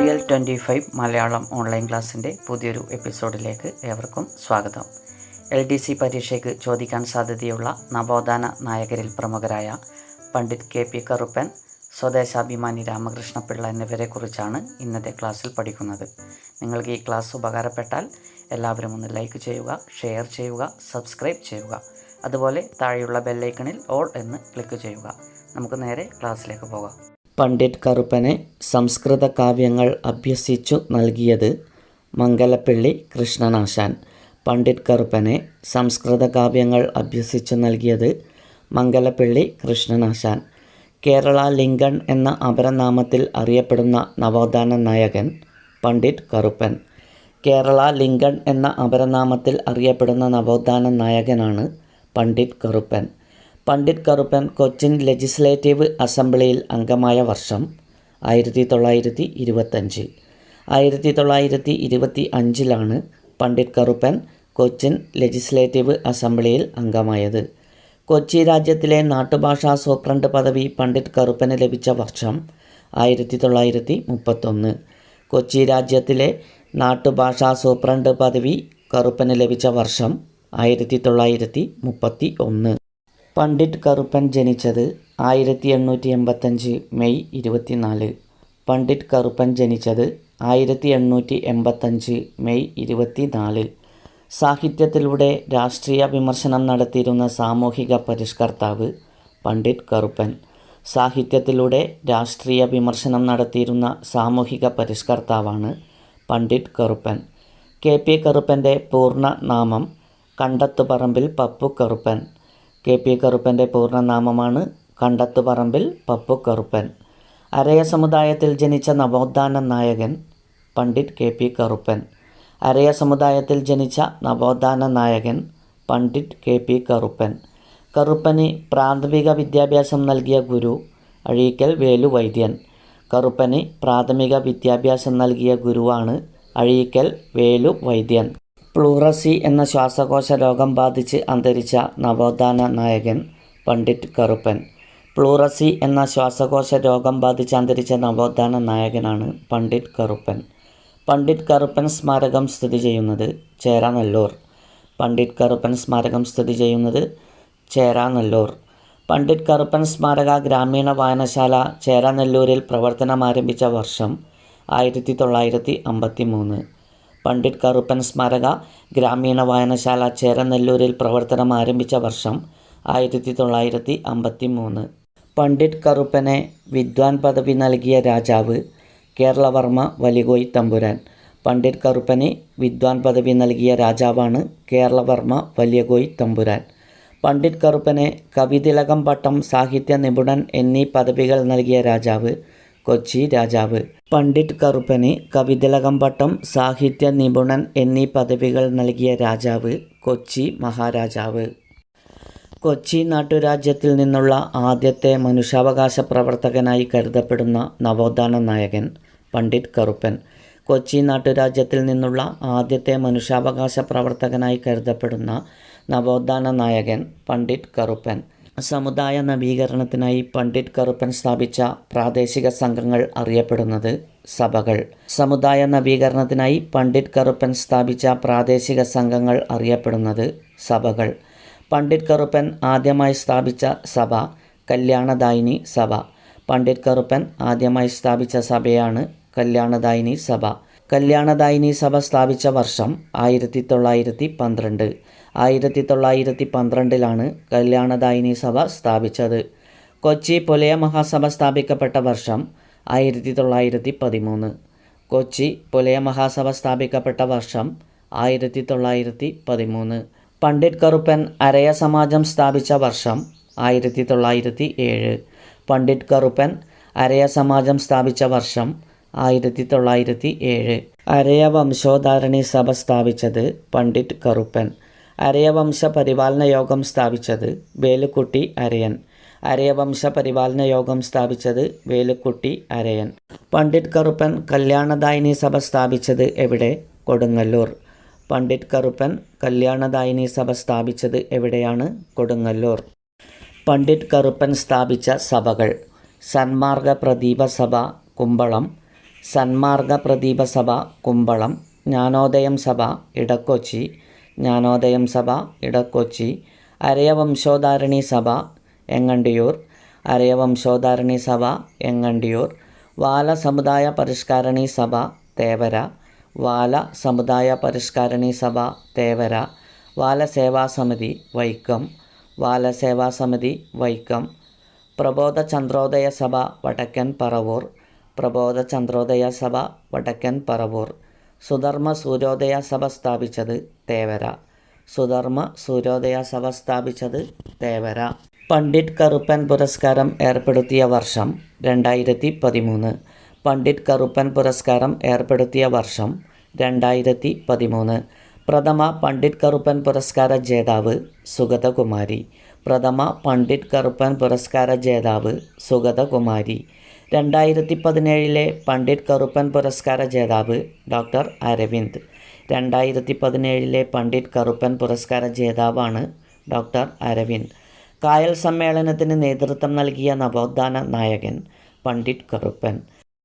Real twenty five Malayalam online ക്ലാസ്സിന്റെ പുതിയൊരു എപ്പിസോഡിലേക്ക് ഏവർക്കും സ്വാഗതം. എൽ ഡി സി പരീക്ഷയ്ക്ക് ചോദിക്കാൻ സാധ്യതയുള്ള നവോത്ഥാന നായകരിൽ പ്രമുഖരായ പണ്ഡിറ്റ് കെ പി കറുപ്പൻ സ്വദേശാഭിമാനി രാമകൃഷ്ണപിള്ള എന്നിവരെക്കുറിച്ചാണ് ഇന്നത്തെ ക്ലാസ്സിൽ പഠിക്കുന്നത്. നിങ്ങൾക്ക് ഈ ക്ലാസ് ഉപകാരപ്പെട്ടാൽ എല്ലാവരും ഒന്ന് ലൈക്ക് ചെയ്യുക ഷെയർ ചെയ്യുക സബ്സ്ക്രൈബ് ചെയ്യുക. അതുപോലെ താഴെയുള്ള ബെല്ലൈക്കണിൽ ഓൾ എന്ന് ക്ലിക്ക് ചെയ്യുക. നമുക്ക് നേരെ ക്ലാസ്സിലേക്ക് പോകാം. പണ്ഡിറ്റ് കറുപ്പനെ സംസ്കൃത കാവ്യങ്ങൾ അഭ്യസിച്ചു നൽകിയത് മംഗലപ്പിള്ളി കൃഷ്ണനാശാൻ. പണ്ഡിറ്റ് കറുപ്പനെ സംസ്കൃത കാവ്യങ്ങൾ അഭ്യസിച്ചു നൽകിയത് മംഗലപ്പിള്ളി കൃഷ്ണനാശാൻ. കേരള ലിംഗൺ എന്ന അപരനാമത്തിൽ അറിയപ്പെടുന്ന നവോത്ഥാന നായകൻ പണ്ഡിറ്റ് കറുപ്പൻ. കേരള ലിംഗൺ എന്ന അപരനാമത്തിൽ അറിയപ്പെടുന്ന നവോത്ഥാന നായകനാണ് പണ്ഡിറ്റ് കറുപ്പൻ. പണ്ഡിറ്റ് കറുപ്പൻ കൊച്ചിൻ ലെജിസ്ലേറ്റീവ് അസംബ്ലിയിൽ അംഗമായ വർഷം ആയിരത്തി തൊള്ളായിരത്തി ഇരുപത്തഞ്ച് ആയിരത്തി തൊള്ളായിരത്തി ഇരുപത്തി അഞ്ചിലാണ് പണ്ഡിറ്റ് കറുപ്പൻ കൊച്ചിൻ ലെജിസ്ലേറ്റീവ് അസംബ്ലിയിൽ അംഗമായത്. കൊച്ചി രാജ്യത്തിലെ നാട്ടുഭാഷാ സൂപ്രണ്ട് പദവി പണ്ഡിറ്റ് കറുപ്പന് ലഭിച്ച വർഷം ആയിരത്തി തൊള്ളായിരത്തി മുപ്പത്തൊന്ന് കൊച്ചി രാജ്യത്തിലെ നാട്ടുഭാഷാ സൂപ്രണ്ട് പദവി കറുപ്പന് ലഭിച്ച വർഷം ആയിരത്തി തൊള്ളായിരത്തി മുപ്പത്തി ഒന്ന് പണ്ഡിറ്റ് കറുപ്പൻ ജനിച്ചത് ആയിരത്തി എണ്ണൂറ്റി എൺപത്തഞ്ച് മെയ് ഇരുപത്തിനാല്. പണ്ഡിറ്റ് കറുപ്പൻ ജനിച്ചത് ആയിരത്തി എണ്ണൂറ്റി എൺപത്തഞ്ച് മെയ് ഇരുപത്തിനാല്. സാഹിത്യത്തിലൂടെ രാഷ്ട്രീയ വിമർശനം നടത്തിയിരുന്ന സാമൂഹിക പരിഷ്കർത്താവ് പണ്ഡിറ്റ് കറുപ്പൻ. സാഹിത്യത്തിലൂടെ രാഷ്ട്രീയ വിമർശനം നടത്തിയിരുന്ന സാമൂഹിക പരിഷ്കർത്താവാണ് പണ്ഡിറ്റ് കറുപ്പൻ. കെ പി കറുപ്പന്റെ പൂർണ നാമം കണ്ടത്തുപറമ്പിൽ പപ്പു കറുപ്പൻ. കെ പി കറുപ്പന്റെ പൂർണനാമമാണ് കണ്ടത്തുപറമ്പിൽ പപ്പു കറുപ്പൻ. അരയ സമുദായത്തിൽ ജനിച്ച നവോത്ഥാന നായകൻ പണ്ഡിറ്റ് കെ പി കറുപ്പൻ. അരയ സമുദായത്തിൽ ജനിച്ച നവോത്ഥാന നായകൻ പണ്ഡിറ്റ് കെ പി കറുപ്പൻ. കറുപ്പന് പ്രാഥമിക വിദ്യാഭ്യാസം നൽകിയ ഗുരു അഴീക്കൽ വേലു വൈദ്യൻ. കറുപ്പന് പ്രാഥമിക വിദ്യാഭ്യാസം നൽകിയ ഗുരുവാണ് അഴീക്കൽ വേലു വൈദ്യൻ. പ്ലൂറസി എന്ന ശ്വാസകോശ രോഗം ബാധിച്ച് അന്തരിച്ച നവോത്ഥാന നായകൻ പണ്ഡിറ്റ് കറുപ്പൻ. പ്ലൂറസി എന്ന ശ്വാസകോശ രോഗം ബാധിച്ച് അന്തരിച്ച നവോത്ഥാന നായകനാണ് പണ്ഡിറ്റ് കറുപ്പൻ. പണ്ഡിറ്റ് കറുപ്പൻ സ്മാരകം സ്ഥിതി ചെയ്യുന്നത് ചേരാനല്ലൂർ. പണ്ഡിറ്റ് കറുപ്പൻ സ്മാരകം സ്ഥിതി ചെയ്യുന്നത് ചേരാനല്ലൂർ. പണ്ഡിറ്റ് കറുപ്പൻ സ്മാരക ഗ്രാമീണ വായനശാല ചേരാനെല്ലൂരിൽ പ്രവർത്തനം ആരംഭിച്ച വർഷം ആയിരത്തി തൊള്ളായിരത്തി അമ്പത്തി മൂന്ന് പണ്ഡിറ്റ് കറുപ്പൻ സ്മാരക ഗ്രാമീണ വായനശാല ചേരനെല്ലൂരിൽ പ്രവർത്തനം ആരംഭിച്ച വർഷം ആയിരത്തി തൊള്ളായിരത്തി അമ്പത്തി മൂന്ന് പണ്ഡിറ്റ് കറുപ്പനെ വിദ്വാൻ പദവി നൽകിയ രാജാവ് കേരളവർമ്മ വലികോയ് തമ്പുരാൻ. പണ്ഡിറ്റ് കറുപ്പനെ വിദ്വാൻ പദവി നൽകിയ രാജാവാണ് കേരളവർമ്മ വലിയകോയ് തമ്പുരാൻ. പണ്ഡിറ്റ് കറുപ്പനെ കവിതിലകം പട്ടം സാഹിത്യ നിപുണൻ എന്നീ പദവികൾ നൽകിയ രാജാവ് കൊച്ചി രാജാവ്. പണ്ഡിറ്റ് കറുപ്പന് കവിതിലകം പട്ടം സാഹിത്യ നിപുണൻ എന്നീ പദവികൾ നൽകിയ രാജാവ് കൊച്ചി മഹാരാജാവ്. കൊച്ചി നാട്ടുരാജ്യത്തിൽ നിന്നുള്ള ആദ്യത്തെ മനുഷ്യാവകാശ പ്രവർത്തകനായി കരുതപ്പെടുന്ന നവോത്ഥാന നായകൻ പണ്ഡിറ്റ് കറുപ്പൻ. കൊച്ചി നാട്ടുരാജ്യത്തിൽ നിന്നുള്ള ആദ്യത്തെ മനുഷ്യാവകാശ പ്രവർത്തകനായി കരുതപ്പെടുന്ന നവോത്ഥാന നായകൻ പണ്ഡിറ്റ് കറുപ്പൻ. സമുദായ നവീകരണത്തിനായി പണ്ഡിറ്റ് കറുപ്പൻ സ്ഥാപിച്ച പ്രാദേശിക സംഘങ്ങൾ അറിയപ്പെടുന്നത് സഭകൾ. സമുദായ നവീകരണത്തിനായി പണ്ഡിറ്റ് കറുപ്പൻ സ്ഥാപിച്ച പ്രാദേശിക സംഘങ്ങൾ അറിയപ്പെടുന്നത് സഭകൾ. പണ്ഡിറ്റ് കറുപ്പൻ ആദ്യമായി സ്ഥാപിച്ച സഭ കല്യാണദായിനി സഭ. പണ്ഡിറ്റ് കറുപ്പൻ ആദ്യമായി സ്ഥാപിച്ച സഭയാണ് കല്യാണദായിനി സഭ. കല്യാണദായിനി സഭ സ്ഥാപിച്ച വർഷം ആയിരത്തി തൊള്ളായിരത്തി പന്ത്രണ്ട്. ആയിരത്തി തൊള്ളായിരത്തി പന്ത്രണ്ടിലാണ് കല്യാണദായിനി സഭ സ്ഥാപിച്ചത്. കൊച്ചി പുലയ മഹാസഭ സ്ഥാപിക്കപ്പെട്ട വർഷം ആയിരത്തി തൊള്ളായിരത്തി പതിമൂന്ന് കൊച്ചി പുലയ മഹാസഭ സ്ഥാപിക്കപ്പെട്ട വർഷം ആയിരത്തി തൊള്ളായിരത്തി പതിമൂന്ന് പണ്ഡിറ്റ് കറുപ്പൻ അരയ സമാജം സ്ഥാപിച്ച വർഷം ആയിരത്തി തൊള്ളായിരത്തി ഏഴ് പണ്ഡിറ്റ് കറുപ്പൻ അരയ സമാജം സ്ഥാപിച്ച വർഷം ആയിരത്തി തൊള്ളായിരത്തി ഏഴ് അരയ വംശോധാരണി സഭ സ്ഥാപിച്ചത് പണ്ഡിറ്റ് കറുപ്പൻ. അരയവംശ പരിപാലന യോഗം സ്ഥാപിച്ചത് വേലുക്കുട്ടി അരയൻ. അരയവംശ പരിപാലന യോഗം സ്ഥാപിച്ചത് വേലുക്കുട്ടി അരയൻ. പണ്ഡിറ്റ് കറുപ്പൻ കല്യാണദായിനി സഭ സ്ഥാപിച്ചത് എവിടെ? കൊടുങ്ങല്ലൂർ. പണ്ഡിറ്റ് കറുപ്പൻ കല്യാണദായിനി സഭ സ്ഥാപിച്ചത് എവിടെയാണ്? കൊടുങ്ങല്ലൂർ. പണ്ഡിറ്റ് കറുപ്പൻ സ്ഥാപിച്ച സഭകൾ. സന്മാർഗ പ്രദീപ സഭ കുമ്പളം. സന്മാർഗ പ്രദീപ സഭ കുമ്പളം. ജ്ഞാനോദയം സഭ ഇടക്കൊച്ചി. ജ്ഞാനോദയം സഭ ഇടക്കൊച്ചി അരയവംശോധാരണി സഭ എങ്ങണ്ടിയൂർ അരയവംശോധാരണി സഭ എങ്ങണ്ടിയൂർ വാല സമുദായ പരിഷ്കാരണി സഭ തേവര വാല സമുദായ പരിഷ്കാരണി സഭ തേവര വാല സേവാ സമിതി വൈക്കം വാല സേവാ സമിതി വൈക്കം പ്രബോധ ചന്ദ്രോദയ സഭ വടക്കൻ പറവൂർ പ്രബോധ ചന്ദ്രോദയ സഭ വടക്കൻ പറവൂർ സുധർമ്മ സൂര്യോദയ സഭ സ്ഥാപിച്ചത് തേവര. സുധർമ്മ സൂര്യോദയ സഭ സ്ഥാപിച്ചത് തേവര. പണ്ഡിറ്റ് കറുപ്പൻ പുരസ്കാരം ഏർപ്പെടുത്തിയ വർഷം രണ്ടായിരത്തി പതിമൂന്ന് പണ്ഡിറ്റ് കറുപ്പൻ പുരസ്കാരം ഏർപ്പെടുത്തിയ വർഷം രണ്ടായിരത്തി പതിമൂന്ന് പ്രഥമ പണ്ഡിറ്റ് കറുപ്പൻ പുരസ്കാര ജേതാവ് സുഗതകുമാരി. പ്രഥമ പണ്ഡിറ്റ് കറുപ്പൻ പുരസ്കാര ജേതാവ് സുഗതകുമാരി. രണ്ടായിരത്തി പതിനേഴിലെ പണ്ഡിറ്റ് കറുപ്പൻ പുരസ്കാര ജേതാവ് ഡോക്ടർ അരവിന്ദ്. രണ്ടായിരത്തി പതിനേഴിലെ പണ്ഡിറ്റ് കറുപ്പൻ പുരസ്കാര ജേതാവാണ് ഡോക്ടർ അരവിന്ദ്. കായൽ സമ്മേളനത്തിന് നേതൃത്വം നൽകിയ നവോത്ഥാന നായകൻ പണ്ഡിറ്റ് കറുപ്പൻ.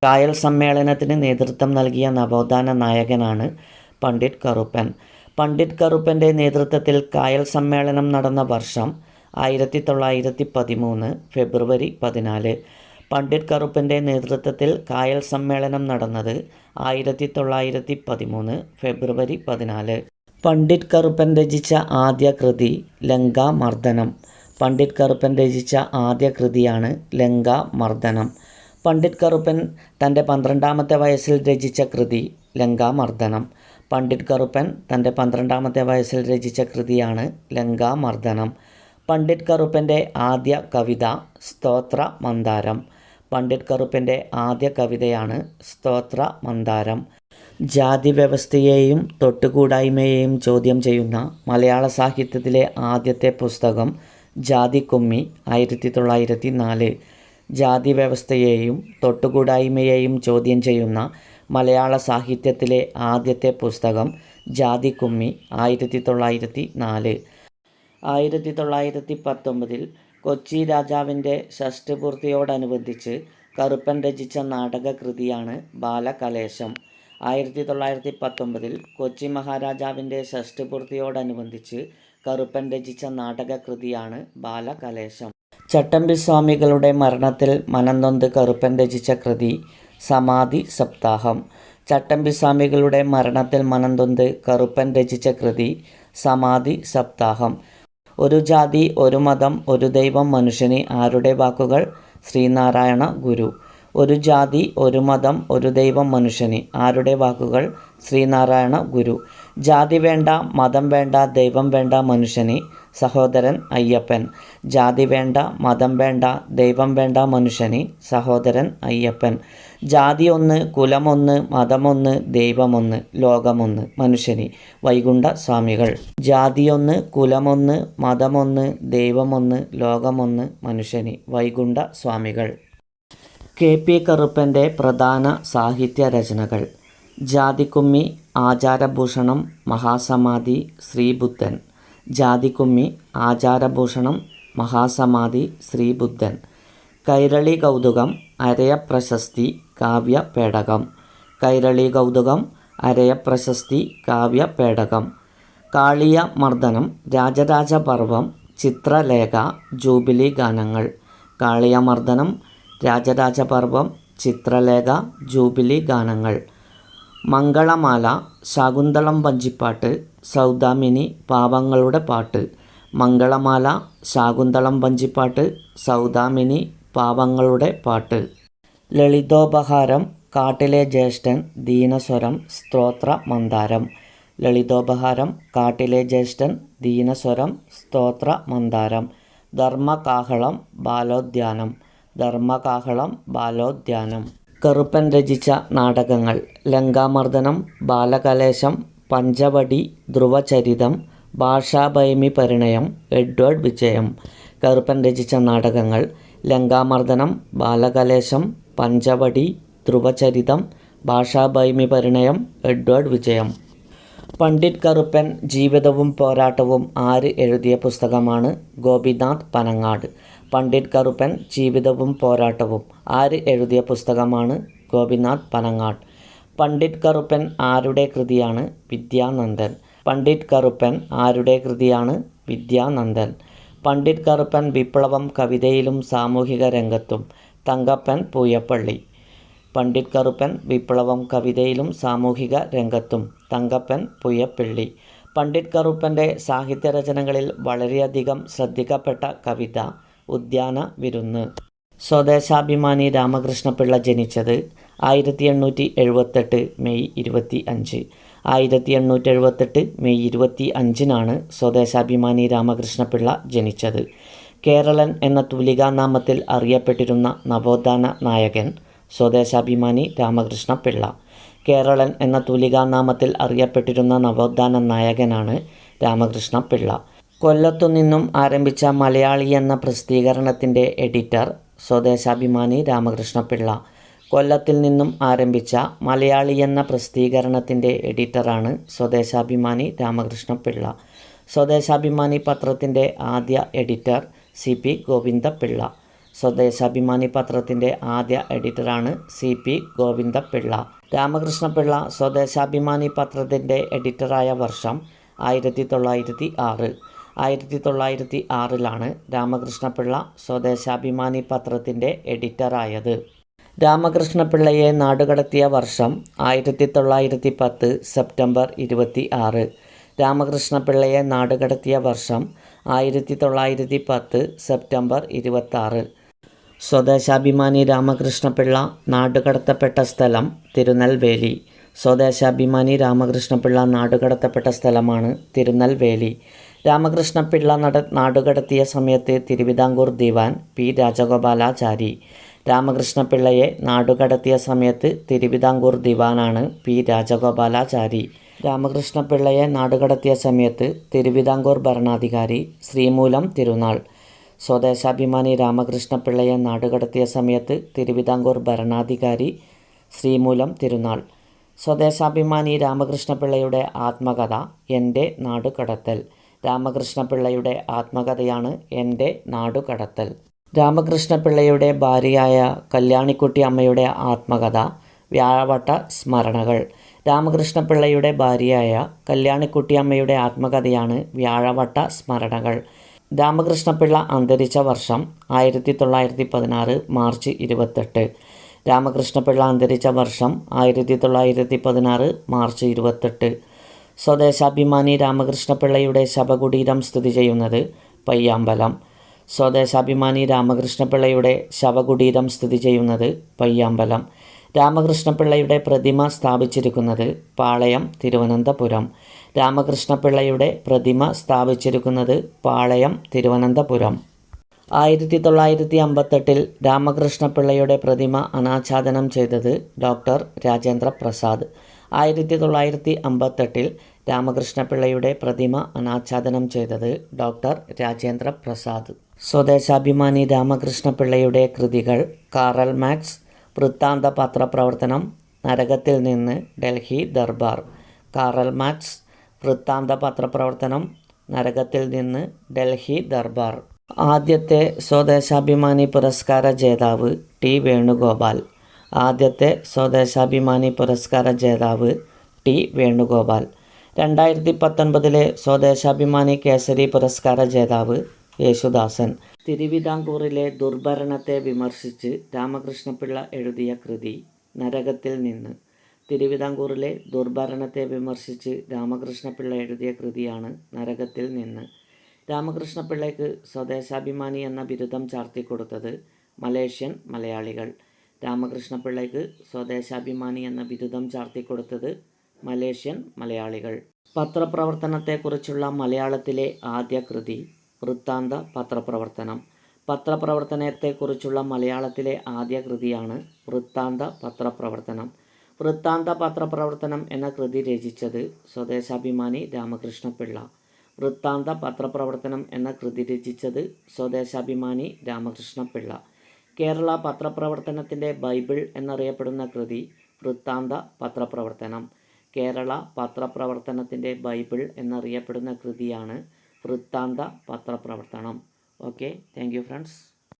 കായൽ സമ്മേളനത്തിന് നേതൃത്വം നൽകിയ നവോത്ഥാന നായകനാണ് പണ്ഡിറ്റ് കറുപ്പൻ. പണ്ഡിറ്റ് കറുപ്പന്റെ നേതൃത്വത്തിൽ കായൽ സമ്മേളനം നടന്ന വർഷം ആയിരത്തി തൊള്ളായിരത്തി പതിമൂന്ന് ഫെബ്രുവരി പതിനാല്. പണ്ഡിറ്റ് കറുപ്പന്റെ നേതൃത്വത്തിൽ കായൽ സമ്മേളനം നടന്നത് ആയിരത്തി തൊള്ളായിരത്തി പതിമൂന്ന് ഫെബ്രുവരി പതിനാല്. പണ്ഡിറ്റ് കറുപ്പൻ രചിച്ച ആദ്യ കൃതി ലങ്കാ മർദ്ദനം പണ്ഡിറ്റ് കറുപ്പൻ രചിച്ച ആദ്യ കൃതിയാണ് ലങ്കാ മർദ്ദനം പണ്ഡിറ്റ് കറുപ്പൻ തന്റെ പന്ത്രണ്ടാമത്തെ വയസ്സിൽ രചിച്ച കൃതി ലങ്കാമർദ്ദനം. പണ്ഡിറ്റ് കറുപ്പൻ തന്റെ പന്ത്രണ്ടാമത്തെ വയസ്സിൽ രചിച്ച കൃതിയാണ് ലങ്കാമർദ്ദനം. പണ്ഡിറ്റ് കറുപ്പന്റെ ആദ്യ കവിത സ്തോത്ര മന്ദാരം പണ്ഡിറ്റ് കറുപ്പന്റെ ആദ്യ കവിതയാണ് സ്തോത്ര മന്ദാരം ജാതി വ്യവസ്ഥയെയും തൊട്ടുകൂടായ്മയെയും ചോദ്യം ചെയ്യുന്ന മലയാള സാഹിത്യത്തിലെ ആദ്യത്തെ പുസ്തകം ജാതിക്കുമ്മി ആയിരത്തി തൊള്ളായിരത്തി നാല് ജാതി വ്യവസ്ഥയെയും തൊട്ടുകൂടായ്മയെയും ചോദ്യം ചെയ്യുന്ന മലയാള സാഹിത്യത്തിലെ ആദ്യത്തെ പുസ്തകം ജാതിക്കുമ്മി ആയിരത്തി തൊള്ളായിരത്തി നാല് ആയിരത്തി തൊള്ളായിരത്തി പത്തൊമ്പതിൽ കൊച്ചി രാജാവിന്റെ ഷഷ്ടിപൂർത്തിയോടനുബന്ധിച്ച് കറുപ്പൻ രചിച്ച നാടകകൃതിയാണ് ബാലകലേശം. ആയിരത്തി തൊള്ളായിരത്തി പത്തൊമ്പതിൽ കൊച്ചി മഹാരാജാവിന്റെ ഷഷ്ടിപൂർത്തിയോടനുബന്ധിച്ച് കറുപ്പൻ രചിച്ച നാടകകൃതിയാണ് ബാലകലേശം. ചട്ടമ്പി സ്വാമികളുടെ മരണത്തിൽ മനംനൊന്ത് കറുപ്പൻ രചിച്ച കൃതി സമാധി സപ്താഹം. ചട്ടമ്പി സ്വാമികളുടെ മരണത്തിൽ മനംനൊന്ത് കറുപ്പൻ രചിച്ച കൃതി സമാധി സപ്താഹം. ഒരു ജാതി ഒരു മതം ഒരു ദൈവം മനുഷ്യന് ആരുടെ വാക്കുകൾ? ശ്രീനാരായണ ഗുരു. ഒരു ജാതി ഒരു മതം ഒരു ദൈവം മനുഷ്യന് ആരുടെ വാക്കുകൾ? ശ്രീനാരായണ ഗുരു. ജാതി വേണ്ട മതം വേണ്ട ദൈവം വേണ്ട മനുഷ്യന് സഹോദരൻ അയ്യപ്പൻ. ജാതി വേണ്ട മതം വേണ്ട ദൈവം വേണ്ട മനുഷ്യന് സഹോദരൻ അയ്യപ്പൻ. ജാതി ഒന്ന് കുലമൊന്ന് മതമൊന്ന് ദൈവമൊന്ന് ലോകമൊന്ന് മനുഷ്യന് വൈകുണ്ഠ സ്വാമികൾ. ജാതിയൊന്ന് കുലമൊന്ന് മതമൊന്ന് ദൈവമൊന്ന് ലോകമൊന്ന് മനുഷ്യന് വൈകുണ്ഠ സ്വാമികൾ. കെ. പി. കറുപ്പന്റെ പ്രധാന സാഹിത്യ രചനകൾ. ജാതിക്കുമ്മി ആചാരഭൂഷണം മഹാസമാധി ശ്രീബുദ്ധൻ. ജാതിക്കുമ്മി ആചാരഭൂഷണം മഹാസമാധി ശ്രീബുദ്ധൻ. കൈരളി കൗതുകം അരയപ്രശസ്തി കാവ്യ പേടകം കൈരളി കൗതുകം അരയപ്രശസ്തി കാവ്യ പേടകം കാളിയ മർദ്ദനം രാജരാജപർവം ചിത്രലേഖ ജൂബിലി ഗാനങ്ങൾ. കാളിയ മർദ്ദനം രാജരാജപർവം ചിത്രലേഖ ജൂബിലി ഗാനങ്ങൾ. മംഗളമാല ശാകുന്തളം വഞ്ചിപ്പാട്ട് സൗദാമിനി പാവങ്ങളുടെ പാട്ട്. മംഗളമാല ശാകുന്തളം വഞ്ചിപ്പാട്ട് സൗദാമിനി പാവങ്ങളുടെ പാട്ട്. ലളിതോപഹാരം കാട്ടിലെ ജ്യേഷ്ഠൻ ദീനസ്വരം സ്തോത്ര മന്ദാരം. ലളിതോപഹാരം കാട്ടിലെ ജ്യേഷ്ഠൻ ദീനസ്വരം സ്തോത്ര മന്ദാരം. ധർമ്മകാഹളം ബാലോദ്യാനം. ധർമ്മകാഹളം ബാലോദ്യാനം. കറുപ്പൻ രചിച്ച നാടകങ്ങൾ. ലങ്കാമർദ്ദനം ബാലകലേശം പഞ്ചവടി ധ്രുവചരിതം ഭാഷാഭൈമി പരിണയം എഡ്വേർഡ് വിജയം. കറുപ്പൻ രചിച്ച നാടകങ്ങൾ. ലങ്കാമർദ്ദനം ബാലകലേശം പഞ്ചവടി ധ്രുവചരിതം ഭാഷാഭൈമി പരിണയം എഡ്വേർഡ് വിജയം. പണ്ഡിറ്റ് കറുപ്പൻ ജീവിതവും പോരാട്ടവും ആര് എഴുതിയ പുസ്തകമാണ് ഗോപിനാഥ് പനങ്ങാട്. പണ്ഡിറ്റ് കറുപ്പൻ ജീവിതവും പോരാട്ടവും ആര് എഴുതിയ പുസ്തകമാണ് ഗോപിനാഥ് പനങ്ങാട്. പണ്ഡിറ്റ് കറുപ്പൻ ആരുടെ കൃതിയാണ് വിദ്യാനന്ദൻ. പണ്ഡിറ്റ് കറുപ്പൻ ആരുടെ കൃതിയാണ് വിദ്യാനന്ദൻ. പണ്ഡിറ്റ് കറുപ്പൻ വിപ്ലവം കവിതയിലും സാമൂഹിക രംഗത്തും തങ്കപ്പൻ പൂയപ്പള്ളി പണ്ഡിറ്റ് കറുപ്പൻ വിപ്ലവം കവിതയിലും സാമൂഹിക രംഗത്തും തങ്കപ്പൻ പൂയപ്പള്ളി. പണ്ഡിറ്റ് കറുപ്പന്റെ സാഹിത്യരചനകളിൽ വളരെയധികം ശ്രദ്ധിക്കപ്പെട്ട കവിത ഉദ്യാന വിരുന്ന്. സ്വദേശാഭിമാനി രാമകൃഷ്ണപിള്ള ജനിച്ചത് ആയിരത്തി എണ്ണൂറ്റി എഴുപത്തെട്ട് മെയ് ഇരുപത്തി അഞ്ച് ആയിരത്തി എണ്ണൂറ്റി എഴുപത്തെട്ട് മെയ് ഇരുപത്തി അഞ്ചിനാണ് സ്വദേശാഭിമാനി രാമകൃഷ്ണപിള്ള ജനിച്ചത്. കേരളൻ എന്ന തൂലികാനാമത്തിൽ അറിയപ്പെട്ടിരുന്ന നവോത്ഥാന നായകൻ സ്വദേശാഭിമാനി രാമകൃഷ്ണ പിള്ള. കേരളൻ എന്ന തൂലികാനാമത്തിൽ അറിയപ്പെട്ടിരുന്ന നവോത്ഥാന നായകനാണ് രാമകൃഷ്ണ പിള്ള. കൊല്ലത്തു നിന്നും ആരംഭിച്ച മലയാളി എന്ന പ്രസിദ്ധീകരണത്തിന്റെ എഡിറ്റർ സ്വദേശാഭിമാനി രാമകൃഷ്ണ പിള്ള. കൊല്ലത്തിൽ നിന്നും ആരംഭിച്ച മലയാളി എന്ന പ്രസിദ്ധീകരണത്തിന്റെ എഡിറ്ററാണ് സ്വദേശാഭിമാനി രാമകൃഷ്ണ പിള്ള. സ്വദേശാഭിമാനി പത്രത്തിന്റെ ആദ്യ editor C P Govinda Pillai. Swadeshabhimani പത്രത്തിന്റെ ആദ്യ എഡിറ്ററാണ് സി പി ഗോവിന്ദപിള്ള. രാമകൃഷ്ണപിള്ള സ്വദേശാഭിമാനി പത്രത്തിന്റെ എഡിറ്ററായ വർഷം ആയിരത്തി തൊള്ളായിരത്തി ആറ് ആയിരത്തി തൊള്ളായിരത്തി ആറിലാണ് രാമകൃഷ്ണപിള്ള സ്വദേശാഭിമാനി പത്രത്തിന്റെ എഡിറ്ററായത്. രാമകൃഷ്ണപിള്ളയെ നാടുകടത്തിയ വർഷം ആയിരത്തി തൊള്ളായിരത്തി പത്ത് സെപ്റ്റംബർ ഇരുപത്തി ആറ് രാമകൃഷ്ണപിള്ളയെ നാടുകടത്തിയ വർഷം ആയിരത്തി തൊള്ളായിരത്തി പത്ത് സെപ്റ്റംബർ ഇരുപത്താറ്. സ്വദേശാഭിമാനി രാമകൃഷ്ണപിള്ള നാടുകടത്തപ്പെട്ട സ്ഥലം തിരുനെൽവേലി. സ്വദേശാഭിമാനി രാമകൃഷ്ണപിള്ള നാടുകടത്തപ്പെട്ട സ്ഥലമാണ് തിരുനെൽവേലി. രാമകൃഷ്ണപിള്ള നട നാടുകടത്തിയ സമയത്ത് തിരുവിതാംകൂർ ദിവാൻ പി. രാജഗോപാലാചാരി. രാമകൃഷ്ണപിള്ളയെ നാടുകടത്തിയ സമയത്ത് തിരുവിതാംകൂർ ദിവാനാണ് പി. രാജഗോപാലാചാരി. രാമകൃഷ്ണപിള്ളയെ നാടുകടത്തിയ സമയത്ത് തിരുവിതാംകൂർ ഭരണാധികാരി ശ്രീമൂലം തിരുനാൾ സ്വദേശാഭിമാനി രാമകൃഷ്ണപിള്ളയെ നാടുകടത്തിയ സമയത്ത് തിരുവിതാംകൂർ ഭരണാധികാരി ശ്രീമൂലം തിരുനാൾ സ്വദേശാഭിമാനി രാമകൃഷ്ണപിള്ളയുടെ ആത്മകഥ എന്റെ നാടുകടത്തൽ. രാമകൃഷ്ണപിള്ളയുടെ ആത്മകഥയാണ് എന്റെ നാടുകടത്തൽ. രാമകൃഷ്ണപിള്ളയുടെ ഭാര്യയായ കല്യാണിക്കുട്ടി അമ്മയുടെ ആത്മകഥ വ്യാഴവട്ട സ്മരണകൾ. രാമകൃഷ്ണപിള്ളയുടെ ഭാര്യയായ കല്യാണിക്കുട്ടിയമ്മയുടെ ആത്മകഥയാണ് വ്യാഴവട്ട സ്മരണകൾ. രാമകൃഷ്ണപിള്ള അന്തരിച്ച വർഷം ആയിരത്തി തൊള്ളായിരത്തി പതിനാറ് മാർച്ച് ഇരുപത്തെട്ട്. രാമകൃഷ്ണപിള്ള അന്തരിച്ച വർഷം ആയിരത്തി തൊള്ളായിരത്തി പതിനാറ് മാർച്ച് ഇരുപത്തെട്ട്. സ്വദേശാഭിമാനി രാമകൃഷ്ണപിള്ളയുടെ ശവകുടീരം സ്ഥിതി ചെയ്യുന്നത് പയ്യാമ്പലം. സ്വദേശാഭിമാനി രാമകൃഷ്ണപിള്ളയുടെ ശവകുടീരം സ്ഥിതി ചെയ്യുന്നത് പയ്യാമ്പലം. രാമകൃഷ്ണപിള്ളയുടെ പ്രതിമ സ്ഥാപിച്ചിരിക്കുന്നത് പാളയം തിരുവനന്തപുരം. രാമകൃഷ്ണപിള്ളയുടെ പ്രതിമ സ്ഥാപിച്ചിരിക്കുന്നത് പാളയം തിരുവനന്തപുരം. ആയിരത്തി തൊള്ളായിരത്തി അമ്പത്തെട്ടിൽ രാമകൃഷ്ണപിള്ളയുടെ പ്രതിമ അനാച്ഛാദനം ചെയ്തത് ഡോക്ടർ രാജേന്ദ്ര പ്രസാദ് ആയിരത്തി തൊള്ളായിരത്തി അമ്പത്തെട്ടിൽ രാമകൃഷ്ണപിള്ളയുടെ പ്രതിമ അനാച്ഛാദനം ചെയ്തത് ഡോക്ടർ രാജേന്ദ്ര പ്രസാദ് സ്വദേശാഭിമാനി രാമകൃഷ്ണപിള്ളയുടെ കൃതികൾ കാറൽ മാക്സ് വൃത്താന്ത പത്രപ്രവർത്തനം നരകത്തിൽ നിന്ന് ഡൽഹി ദർബാർ കാറൽ മാക്സ് വൃത്താന്ത പത്രപ്രവർത്തനം നരകത്തിൽ നിന്ന് ഡൽഹി ദർബാർ. ആദ്യത്തെ സ്വദേശാഭിമാനി പുരസ്കാര ജേതാവ് ടി വേണുഗോപാൽ. ആദ്യത്തെ സ്വദേശാഭിമാനി പുരസ്കാര ജേതാവ് ടി വേണുഗോപാൽ. രണ്ടായിരത്തി പത്തൊൻപതിലെ സ്വദേശാഭിമാനി കേസരി പുരസ്കാര ജേതാവ് യേശുദാസൻ. തിരുവിതാംകൂറിലെ ദുർഭരണത്തെ വിമർശിച്ച് രാമകൃഷ്ണപിള്ള എഴുതിയ കൃതി നരകത്തിൽ നിന്ന്. തിരുവിതാംകൂറിലെ ദുർഭരണത്തെ വിമർശിച്ച് രാമകൃഷ്ണപിള്ള എഴുതിയ കൃതിയാണ് നരകത്തിൽ നിന്ന്. രാമകൃഷ്ണപിള്ളയ്ക്ക് സ്വദേശാഭിമാനി എന്ന ബിരുദം ചാർത്തിക്കൊടുത്തത് മലേഷ്യൻ മലയാളികൾ. രാമകൃഷ്ണപിള്ളയ്ക്ക് സ്വദേശാഭിമാനി എന്ന ബിരുദം ചാർത്തിക്കൊടുത്തത് മലേഷ്യൻ മലയാളികൾ. പത്രപ്രവർത്തനത്തെക്കുറിച്ചുള്ള മലയാളത്തിലെ ആദ്യ കൃതി വൃത്താന്ത പത്രപ്രവർത്തനം. പത്രപ്രവർത്തനത്തെക്കുറിച്ചുള്ള മലയാളത്തിലെ ആദ്യ കൃതിയാണ് വൃത്താന്ത പത്രപ്രവർത്തനം. വൃത്താന്ത പത്രപ്രവർത്തനം എന്ന കൃതി രചിച്ചത് സ്വദേശാഭിമാനി രാമകൃഷ്ണപിള്ള. വൃത്താന്ത പത്രപ്രവർത്തനം എന്ന കൃതി രചിച്ചത് സ്വദേശാഭിമാനി രാമകൃഷ്ണപിള്ള. കേരള പത്രപ്രവർത്തനത്തിന്റെ ബൈബിൾ എന്നറിയപ്പെടുന്ന കൃതി വൃത്താന്ത പത്രപ്രവർത്തനം. കേരള പത്രപ്രവർത്തനത്തിന്റെ ബൈബിൾ എന്നറിയപ്പെടുന്ന കൃതിയാണ് Vrittanta Patrapravarthanam. Okay thank you friends